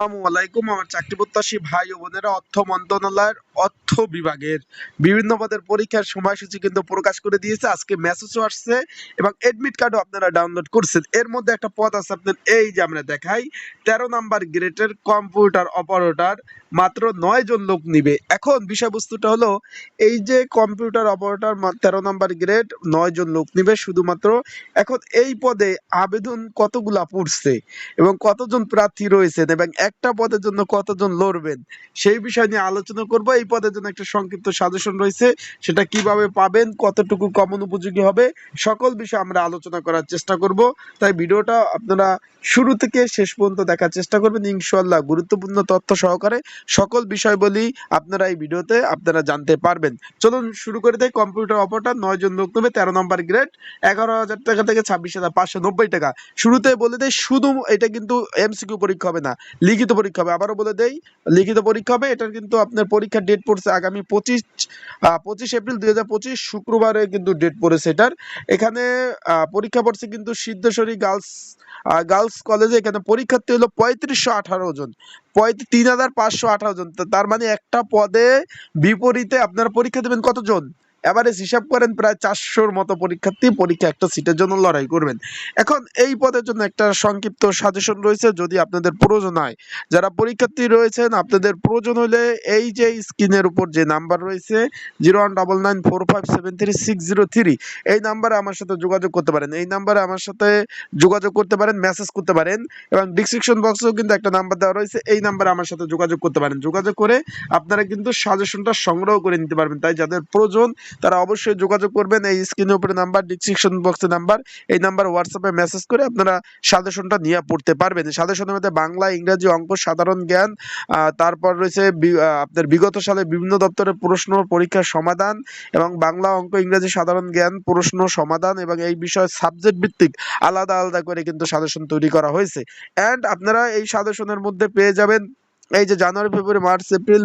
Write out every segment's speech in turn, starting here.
আসসালামু আলাইকুম। আমার চাকরি প্রত্যাশী ভাই ও বোনেরা, অর্থ মন্ত্রণালয়ের অর্থ বিভাগের বিভিন্ন পদের পরীক্ষার সময়সূচি কিন্তু প্রকাশ করে দিয়েছে। আজকে মেসেজও আসছে এবং এডমিট কার্ডও আপনারা ডাউনলোড করছেন। এর মধ্যে একটা পদ আছে আপনার এই যে আমরা দেখাই, তেরো নাম্বার গ্রেডের কম্পিউটার অপারেটর, মাত্র নয় জন লোক নিবে। এখন বিষয়বস্তুটা হলো, এই যে কম্পিউটার অপারেটর তেরো নাম্বার গ্রেড, নয় জন লোক নিবে শুধুমাত্র। এখন এই পদে আবেদন কতগুলা পড়ছে এবং কতজন প্রার্থী রয়েছেন এবং একটা পদের জন্য কতজন লড়বেন? সেই বিষয় নিয়ে আলোচনা করব। এই পদের জন্য একটা সংক্ষিপ্ত সাজেশন রয়েছে। সেটা কীভাবে পাবেন? কতটুকু কমন উপযোগী হবে? সকল বিষয় আমরা আলোচনা করার চেষ্টা করব। তাই ভিডিওটা আপনারা শুরু থেকে শেষ পর্যন্ত দেখার চেষ্টা করবেন। ইনশাল্লাহ গুরুত্বপূর্ণ তথ্য সহকারে সকল বিষয় বলি আপনারা এই ভিডিওতে আপনারা জানতে পারবেন। চলুন শুরু করে দেয় কম্পিউটার অপারেটর, নয় জন লোক নেবে, তেরো নম্বর গ্রেড, এগারো হাজার টাকা থেকে ছাব্বিশ হাজার পাঁচশো নব্বই টাকা। শুরুতে বলে দেয় শুধু এটা কিন্তু এমসিকিউ পরীক্ষা হবে না। লিখিত পরীক্ষা হবে। আবারও বলে দেই, লিখিত পরীক্ষা হবে। এটার কিন্তু আপনার পরীক্ষার ডেট পড়ছে আগামী পঁচিশ পঁচিশ এপ্রিল দুই হাজার পঁচিশ, শুক্রবারে কিন্তু ডেট পড়েছে এটার। এখানে পরীক্ষা পড়ছে কিন্তু সিদ্ধেশ্বরী গার্লস গার্লস কলেজে। এখানে পরীক্ষার্থী হলো পঁয়ত্রিশশো আঠারো জন। তিন হাজার পাঁচশো আঠারো জন। তার মানে একটা পদে বিপরীতে আপনারা পরীক্ষা দেবেন কতজন? এভারেজ হিসাব করেন প্রায় চারশোর মতো পরীক্ষার্থী পরীক্ষা একটা সিটের জন্য লড়াই করবেন। এখন এই পদের জন্য একটা সংক্ষিপ্ত সাজেশন রয়েছে, যদি আপনাদের প্রয়োজন হয়। যারা পরীক্ষার্থী রয়েছেন, আপনাদের প্রয়োজন হলে এই যে স্ক্রিনের উপর যে নাম্বার রয়েছে, zero one double nine four five seven three six zero three, এই নাম্বারে আমার সাথে যোগাযোগ করতে পারেন। এই নাম্বারে আমার সাথে যোগাযোগ করতে পারেন মেসেজ করতে পারেন এবং ডিসক্রিপশন বক্সেও কিন্তু একটা নাম্বার দেওয়া রয়েছে, এই নাম্বারে আমার সাথে যোগাযোগ করতে পারেন। যোগাযোগ করে আপনারা কিন্তু সাজেশনটা সংগ্রহ করে নিতে পারবেন। তাই যাদের প্রয়োজন তারা অবশ্যই যোগাযোগ করবেন। এই স্ক্রিনের উপরে নাম্বার ডিসক্রিপশন বক্সে নাম্বার এই নাম্বার হোয়াটসঅ্যাপে মেসেজ করে আপনারা সাজেশনটা নিয়ে পড়তে পারবেন। সাজেশনের মধ্যে বাংলা, ইংরেজি অঙ্ক, সাধারণ জ্ঞান তারপর রয়েছে আপনার বিগত সালে বিভিন্ন দপ্তরের প্রশ্ন পরীক্ষার সমাধান এবং বাংলা অঙ্ক, ইংরেজি সাধারণ জ্ঞান, প্রশ্ন সমাধান এবং এই বিষয়ে সাবজেক্ট ভিত্তিক আলাদা আলাদা করে কিন্তু সাজেশন তৈরি করা হয়েছে। অ্যান্ড আপনারা এই সাজেশনের মধ্যে পেয়ে যাবেন এই যে জানুয়ারি, ফেব্রুয়ারি, মার্চ, এপ্রিল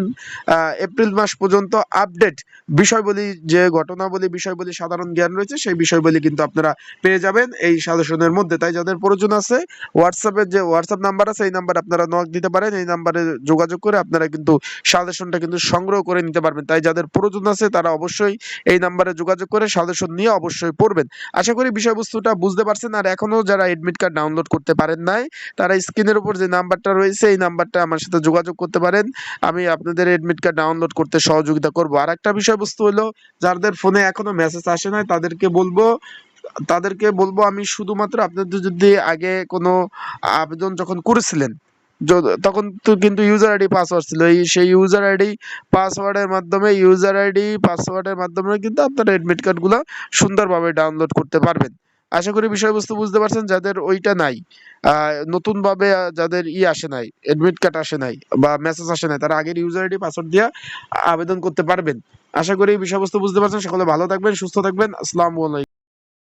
এপ্রিল মাস পর্যন্ত আপডেট বিষয়বলী যে ঘটনাবলী, বিষয়বলী সাধারণ জ্ঞান রয়েছে, সেই বিষয়বলী কিন্তু আপনারা পেয়ে যাবেন এই সাজেশনের মধ্যে। তাই যাদের প্রয়োজন আছে হোয়াটসঅ্যাপের যে হোয়াটসঅ্যাপ নাম্বার আছে, এই নাম্বার আপনারা নক দিতে পারেন, এই নাম্বারে যোগাযোগ করে আপনারা কিন্তু সাজেশনটা কিন্তু সংগ্রহ করে নিতে পারবেন। তাই যাদের প্রয়োজন আছে, তারা অবশ্যই এই নাম্বারে যোগাযোগ করে সাজেশন নিয়ে অবশ্যই পড়বেন। আশা করি বিষয়বস্তুটা বুঝতে পারছেন, আর এখনও যারা এডমিট কার্ড ডাউনলোড করতে পারেন নাই, তারা স্ক্রিনের উপর যে নাম্বারটা রয়েছে, এই নাম্বারটা আমার সাথে যোগাযোগ করতে পারেন। আমি আপনাদের এডমিট কার্ড ডাউনলোড করতে সহযোগিতা করব। আর একটা বিষয়বস্তু হলো, যাদের ফোনে এখনও মেসেজ আসে নাই, তাদেরকে বলব তাদেরকে বলব আমি শুধুমাত্র আপনাদের যদি আগে কোনো আবেদন যখন করেছিলেন তখন তো কিন্তু ইউজার আইডি পাসওয়ার্ড ছিল। এই সেই ইউজার আইডি পাসওয়ার্ডের মাধ্যমে ইউজার আইডি পাসওয়ার্ডের মাধ্যমে কিন্তু আপনারা এডমিট কার্ডগুলো সুন্দরভাবে ডাউনলোড করতে পারবেন। আশা করি বিষয়বস্তু বুঝতে পারছেন, যাদের ওইটা নাই। আহ, নতুনভাবে আহ, যাদের ই আসে নাই এডমিট কার্ড আসে নাই বা মেসেজ আসে নাই তারা আগের ইউজার আইডি পাসওয়ার্ড দিয়ে আবেদন করতে পারবেন। আশা করি বিষয়বস্তু বুঝতে পারছেন। সকলে ভালো থাকবেন সুস্থ থাকবেন। আসসালামু আলাইকুম।